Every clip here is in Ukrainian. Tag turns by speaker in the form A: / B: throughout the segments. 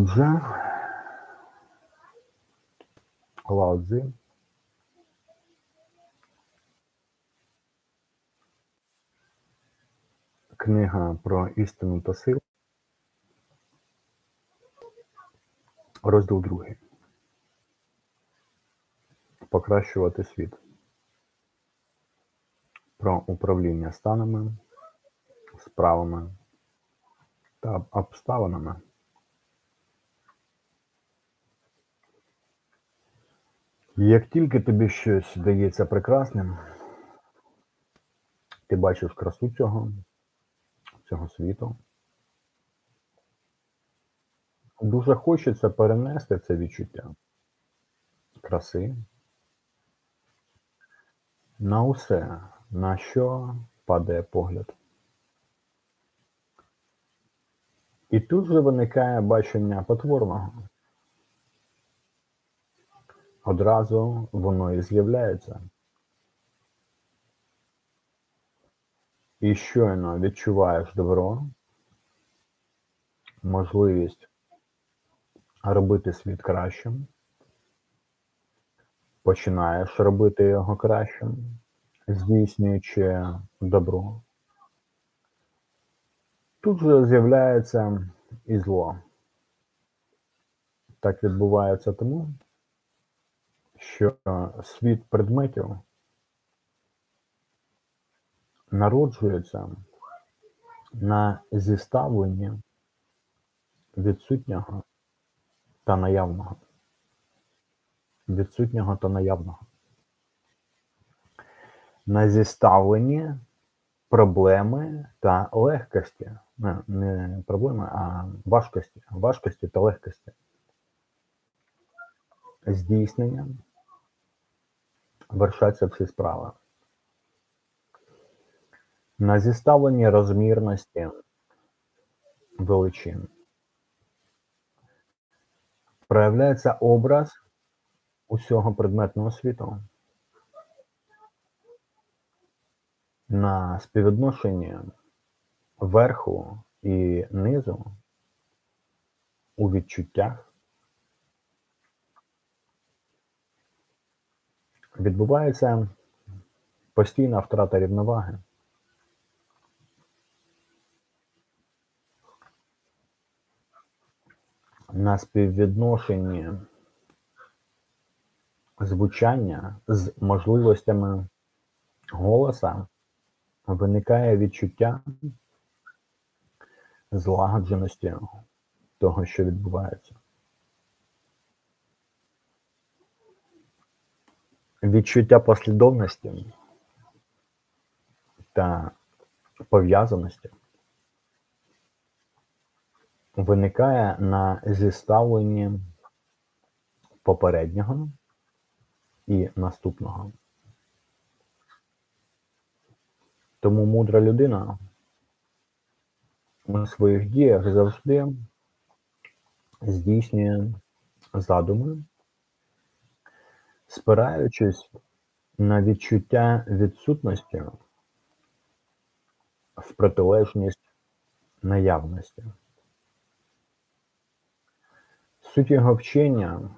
A: Отже, Лао Книга про істину та силу. Розділ другий. Покращувати світ. Про управління станами, справами та обставинами. Як тільки тобі щось здається прекрасним, ти бачиш красу цього, цього світу. Дуже хочеться перенести це відчуття краси на усе, на що падає погляд. І тут же виникає бачення потворного. Одразу воно і з'являється. І щойно відчуваєш добро, можливість робити світ кращим, починаєш робити його кращим, здійснюючи добро. Тут же з'являється і зло. Так відбувається тому, що світ предметів народжується на зіставленні відсутнього та наявного. Відсутнього та наявного. На зіставленні проблеми та легкості. Не, не проблеми, а важкості. Важкості та легкості. Здійснення вершаться всі справи. На зіставленні розмірності величин проявляється образ усього предметного світу на співвідношенні верху і низу у відчуттях відбувається постійна втрата рівноваги. На співвідношенні звучання з можливостями голоса виникає відчуття злагодженості того, що відбувається. Відчуття послідовності та пов'язаності виникає на зіставленні попереднього і наступного. Тому мудра людина у своїх діях завжди здійснює задуми, спираючись на відчуття відсутності в протилежність наявності. Суть його вчення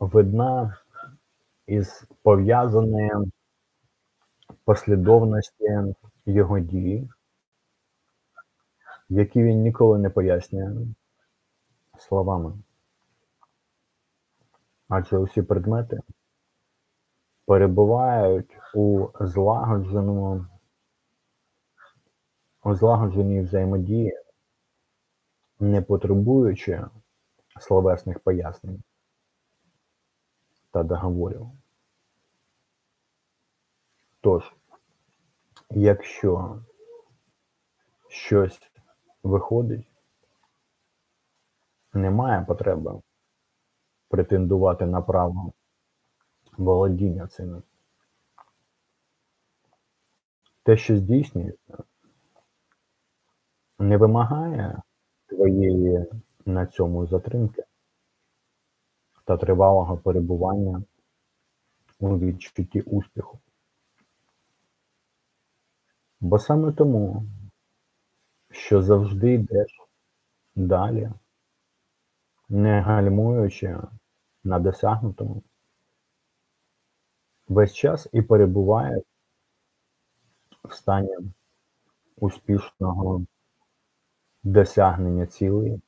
A: видна із пов'язаною послідовності його дії, які він ніколи не пояснює словами. Адже усі предмети перебувають у злагодженому, у злагодженій взаємодії, не потребуючи словесних пояснень та договорів. Тож, якщо щось виходить, немає потреби претендувати на право володіння цим. Те, що здійснюється, не вимагає твоєї на цьому затримки та тривалого перебування у відчутті успіху. Бо саме тому, що завжди йдеш далі, не гальмуючи на досягнутому, весь час і перебуває в стані успішного досягнення цілей.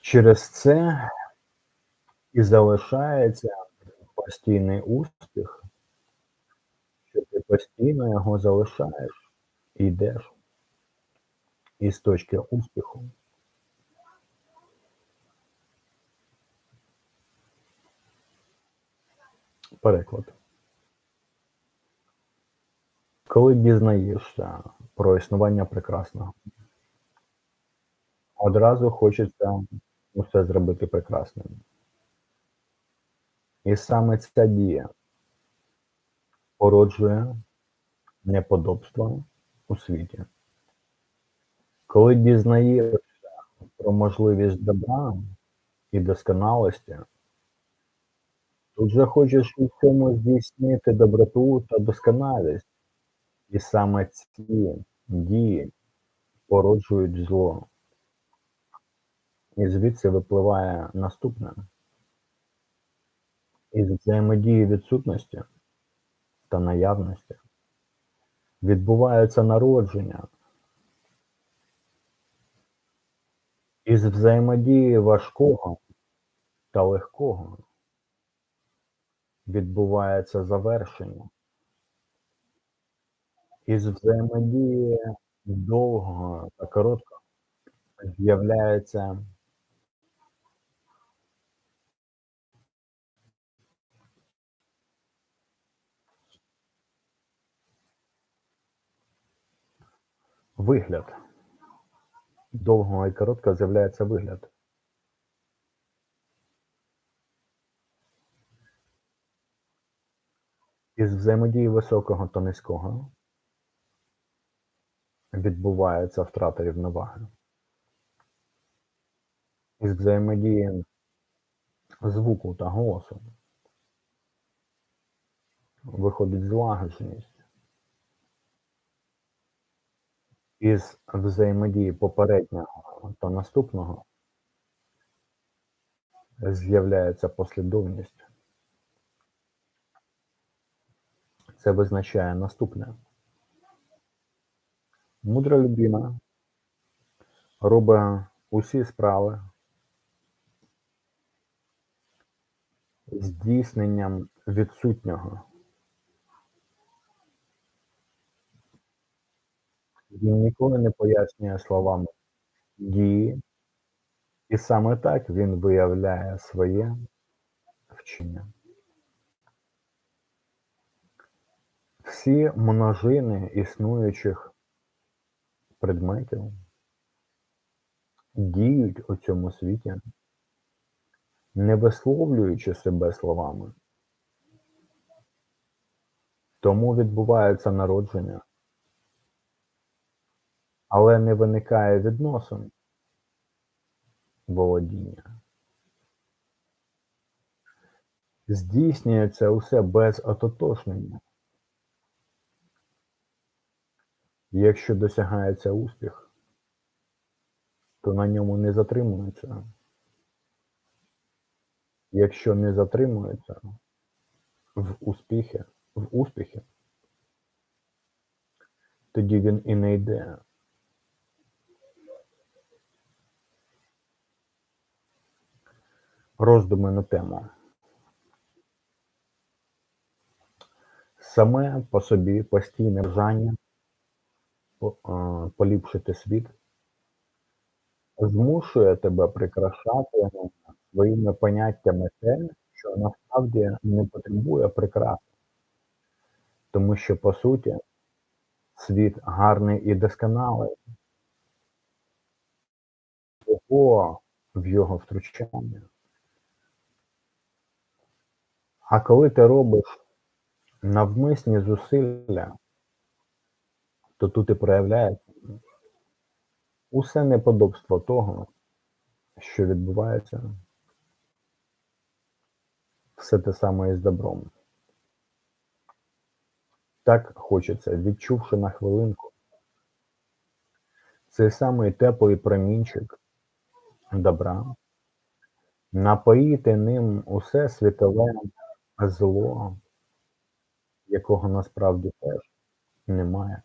A: Через це і залишається постійний успіх, що ти постійно його залишаєш і йдеш із точки успіху. Переклад. Коли дізнаєшся про існування прекрасного, одразу хочеться усе зробити прекрасним. І саме ця дія породжує неподобство у світі. Коли дізнаєшся про можливість добра і досконалості, тут же хочеш у всьому здійснити доброту та досконалість. І саме ці дії породжують зло. І звідси випливає наступне. Із взаємодії відсутності та наявності відбувається народження. Із взаємодії важкого та легкого відбувається завершення. Із взаємодії довгого та короткого з'являється вигляд. Довгого і короткого з'являється вигляд. Із взаємодії високого та низького відбувається втрата рівноваги. Із взаємодії звуку та голосу виходить злагодженість. Із взаємодії попереднього та наступного з'являється послідовність. Це визначає наступне. Мудра людина робить усі справи здійсненням відсутнього. Він ніколи не пояснює словами дії, і саме так він виявляє своє вчення. Всі множини існуючих предметів діють у цьому світі, не висловлюючи себе словами. Тому відбувається народження, але не виникає відносин володіння. Здійснюється усе без Якщо досягається успіх, то на ньому не затримуються. Якщо не затримується в успіхі, в успіхі, тоді він і не йде. Роздуми на тему. Саме по собі постійне бажання поліпшити світ, змушує тебе прикрашати своїми поняттями те, що насправді не потребує прикраси. Тому що, по суті, світ гарний і досконалий, того в його втручання. А коли ти робиш навмисні зусилля, то тут і проявляється усе неподобство того, що відбувається, все те саме і з добром. Так хочеться, відчувши на хвилинку цей самий теплий промінчик добра, напоїти ним усе світове зло, якого насправді теж немає.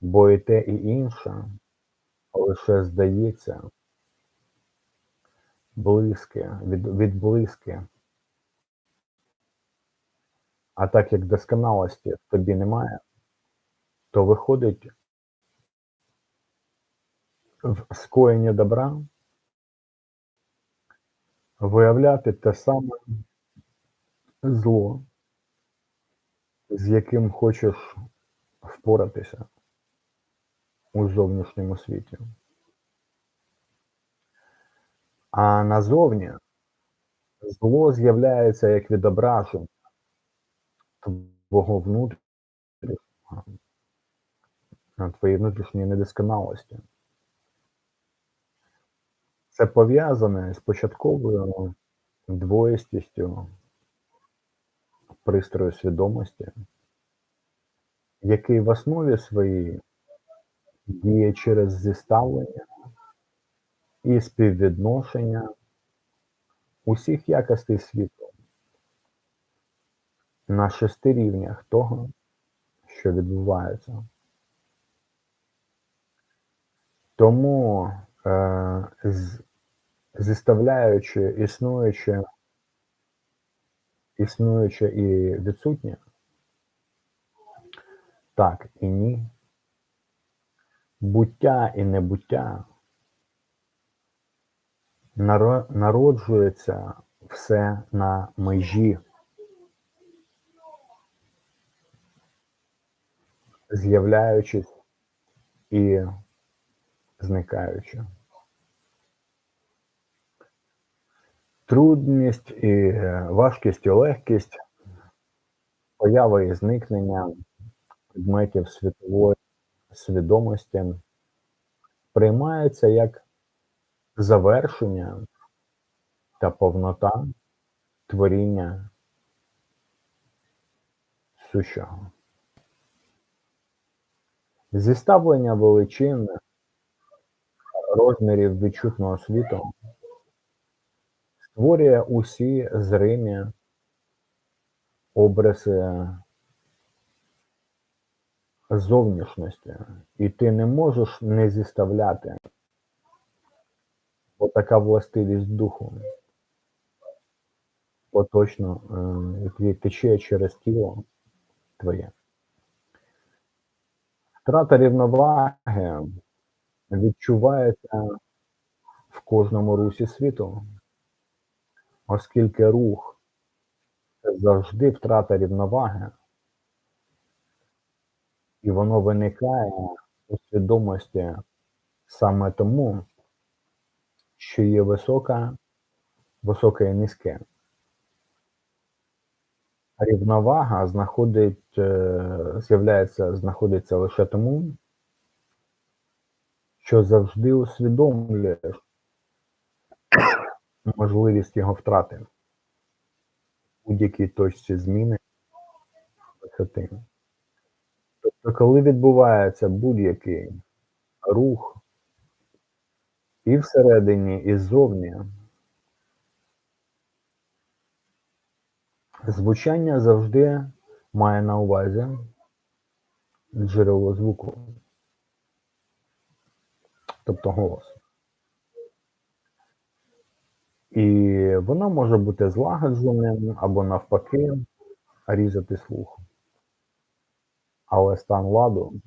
A: Бо і те, і інше лише здається близьке, від, від близьке. А так як досконалості в тобі немає, то виходить в скоєнні добра виявляти те саме зло, з яким хочеш впоратися у зовнішньому світі. А назовні зло з'являється як відображення твого внутрішнього, твоєї внутрішньої недосконалості. Це пов'язане з початковою двоїстістю пристрою свідомості, який в основі своїй діє через зіставлення і співвідношення усіх якостей світу на шести рівнях того, що відбувається. Тому е, зіставляючи існуюче, існуюче і відсутнє, так і ні, буття і небуття народжується все на межі, з'являючись і зникаючи. Трудність і важкість і легкість, поява і зникнення предметів світової свідомості приймається як завершення та повнота творіння сущого. Зіставлення величин розмірів відчутного світу створює усі зримі образи зовнішності, і ти не можеш не зіставляти Бо така властивість духу. Поточно, е, тече через тіло твоє. Втрата рівноваги відчувається в кожному русі світу, оскільки рух це завжди втрата рівноваги, і воно виникає у свідомості саме тому, що є висока, високе і низьке. Рівновага знаходить, е, з'являється, знаходиться лише тому, що завжди усвідомлюєш можливість його втрати в будь-якій точці зміни висоти. Тобто, коли відбувається будь-який рух і всередині, і ззовні. Звучання завжди має на увазі джерело звуку, тобто голос. І воно може бути злагодженим або навпаки різати слух. Але стан ладу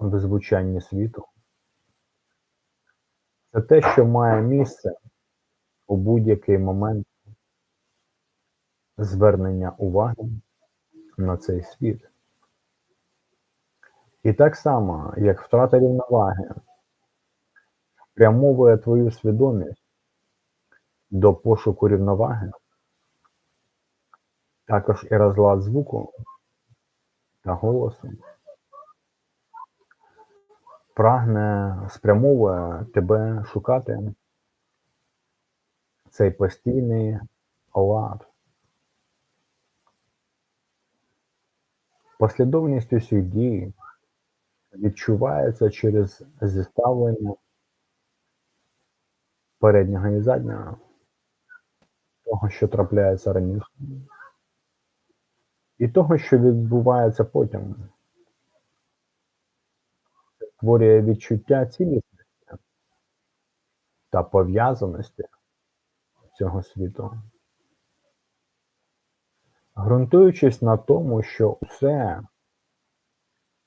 A: в звучанні світу це те, що має місце у будь-який момент звернення уваги на цей світ. І так само, як втрата рівноваги прямовує твою свідомість до пошуку рівноваги, також і розлад звуку та голосу прагне, спрямовує тебе шукати. Цей постійний лад. Послідовність усіх дій відчувається через зіставлення переднього і заднього, того, що трапляється раніше, і того, що відбувається потім. Створює відчуття цілісності та пов'язаності цього світу. Ґрунтуючись на тому, що все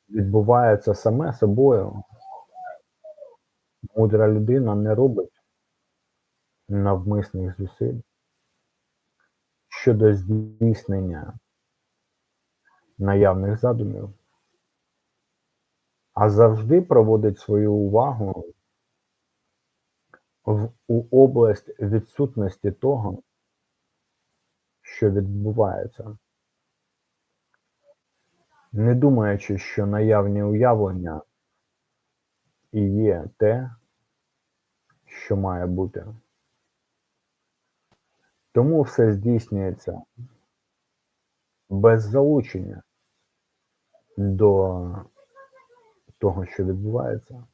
A: відбувається саме собою, мудра людина не робить навмисних зусиль щодо здійснення наявних задумів, а завжди проводить свою увагу в у область відсутності того, що відбувається, не думаючи, що наявні уявлення і є те, що має бути. Тому все здійснюється без залучення до того, що відбувається.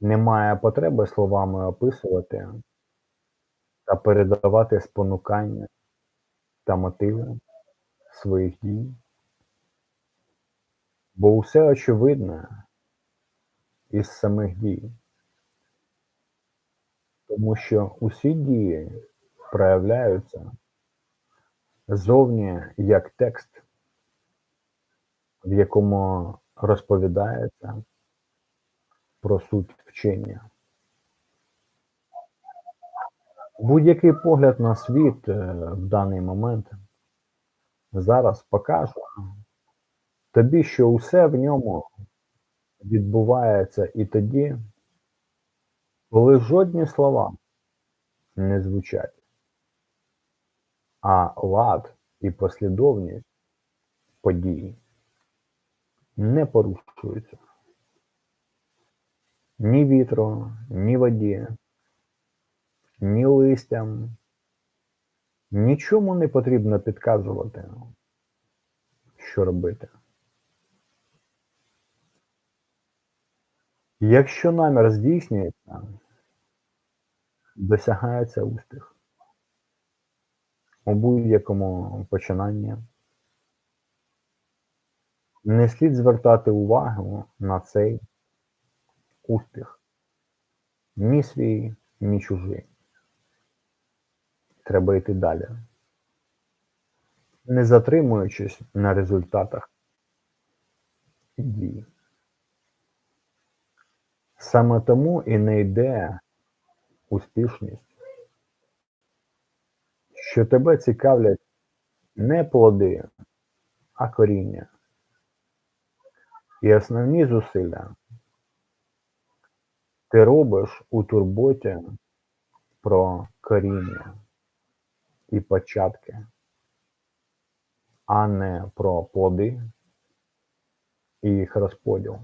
A: Немає потреби словами описувати та передавати спонукання та мотиви своїх дій, бо усе очевидне із самих дій, тому що усі дії проявляються зовні як текст, в якому розповідається про суть вчення. Будь-який погляд на світ е, в даний момент зараз покаже тобі, що усе в ньому відбувається і тоді, коли жодні слова не звучать, а лад і послідовність подій не порушуються. Ні вітру, ні воді, ні листям. Нічому не потрібно підказувати, що робити. Якщо намір здійснюється, досягається успіх у будь-якому починанні. Не слід звертати увагу на цей успіх. Ні свій, ні чужий. Треба йти далі. Не затримуючись на результатах дії. Саме тому і не йде успішність, що тебе цікавлять не плоди, а коріння. І основні зусилля ти робиш у турботі про коріння і початки, а не про плоди і їх розподіл.